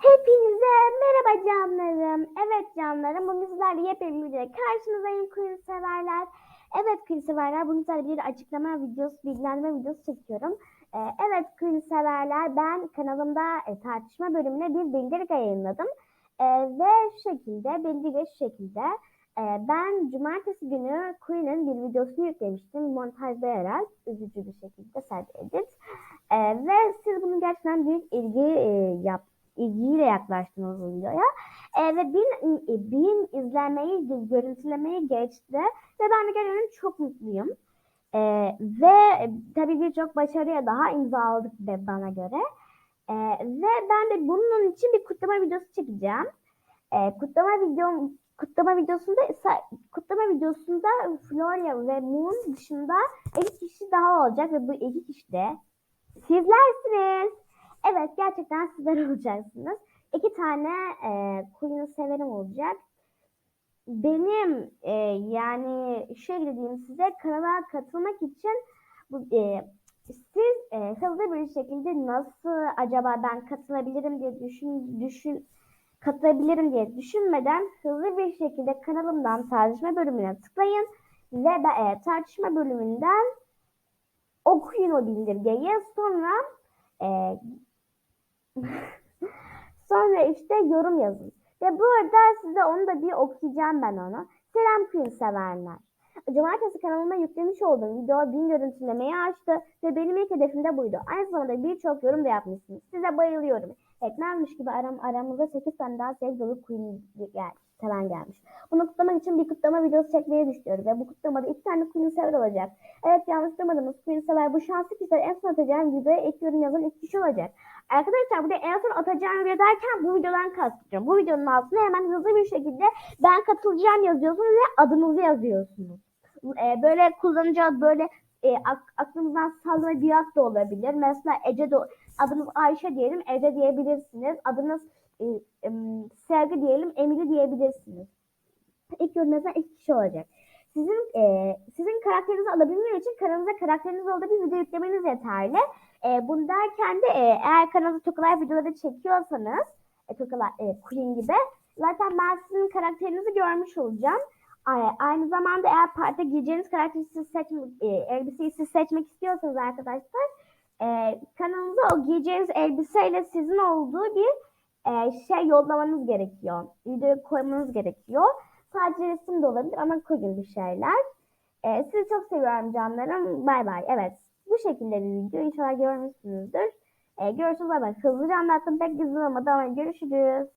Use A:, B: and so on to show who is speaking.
A: Hepinize merhaba canlarım. Evet canlarım bugün sizlerle yepyeni bir karşınızdayım Queen severler. Evet Queen severler bugün sizlerle bir açıklama videosu, bilgilendirme videosu çekiyorum. Ee, evet Queen severler ben kanalımda e, tartışma bölümüne bir bildirge yayınladım. Ee, ve şu şekilde bildirge şu şekilde. Ee, ben cumartesi günü Queen'in bir videosunu yüklemiştim montajlayarak üzücü bir şekilde sadece edit. Ee, ve siz bunu gerçekten büyük ilgi e, yap, ilgiyle yaklaştınız videoya. Ee, ve bin, e, bin izlenmeyi, görüntülemeyi geçti. Ve ben de gerçekten çok mutluyum. Ee, ve e, tabii birçok başarıya daha imza aldık bana göre. Ee, ve ben de bunun için bir kutlama videosu çekeceğim. Ee, kutlama videom kutlama videosunda kutlama videosunda Florya ve Moon dışında iki kişi daha olacak ve bu iki kişi de sizlersiniz. Evet gerçekten sizler olacaksınız. İki tane e, Queen severim olacak. Benim e, yani şöyle diyeyim size kanala katılmak için bu, e, siz e, hızlı bir şekilde nasıl acaba ben katılabilirim diye düşün düşün katılabilirim diye düşünmeden hızlı bir şekilde kanalımdan tartışma bölümüne tıklayın ve e, tartışma bölümünden okuyun o bildirgeyi sonra e, sonra işte yorum yazın. Ve bu arada size onu da bir okuyacağım ben onu. Selam Queen severler. Cumartesi kanalıma yüklemiş olduğum video bin görüntülemeyi açtı ve benim ilk hedefim de buydu. Aynı zamanda birçok yorum da yapmışsınız. Size bayılıyorum. Etmezmiş gibi aram, aramızda 8 tane daha sevgi dolu Queen gel, seven gelmiş. Bunu kutlamak için bir kutlama videosu çekmeyi düşünüyoruz ve bu kutlamada iki tane Queen sever olacak. Evet yanlış duymadınız Queen sever. Bu şanslı kişiler en son atacağım videoya ilk yorum yazan iki kişi olacak. Arkadaşlar burada en son atacağım video derken bu videodan kastediyorum. Bu videonun altına hemen hızlı bir şekilde ben katılacağım yazıyorsunuz ve adınızı yazıyorsunuz. Ee, böyle kullanıcı böyle e, ak- aklınızdan sallama bir ad da olabilir. Mesela Ece de adınız Ayşe diyelim Ece diyebilirsiniz. Adınız e, em, Sevgi diyelim Emili diyebilirsiniz. İlk yorum yazan iki kişi olacak. Sizin e, sizin karakterinizi alabilmem için kanalınıza karakteriniz olduğu bir video yüklemeniz yeterli. E, bunu derken de e, eğer kanalda Tokalay videoları çekiyorsanız e, Tokalay e, Queen gibi zaten ben sizin karakterinizi görmüş olacağım. Ay- Aynı zamanda eğer partide giyeceğiniz karakteri siz seçmek, e, elbiseyi siz seçmek istiyorsanız arkadaşlar e, kanalınıza o giyeceğiniz elbiseyle sizin olduğu bir e, şey yollamanız gerekiyor. Videoya koymanız gerekiyor. Sadece resim de olabilir ama koyun bir şeyler. E, sizi çok seviyorum canlarım. Bay bay. Evet. Bu şekilde bir video. İnşallah görmüşsünüzdür. E, görüşürüz. Bay bay. Hızlıca anlattım. Pek güzel olmadı ama görüşürüz.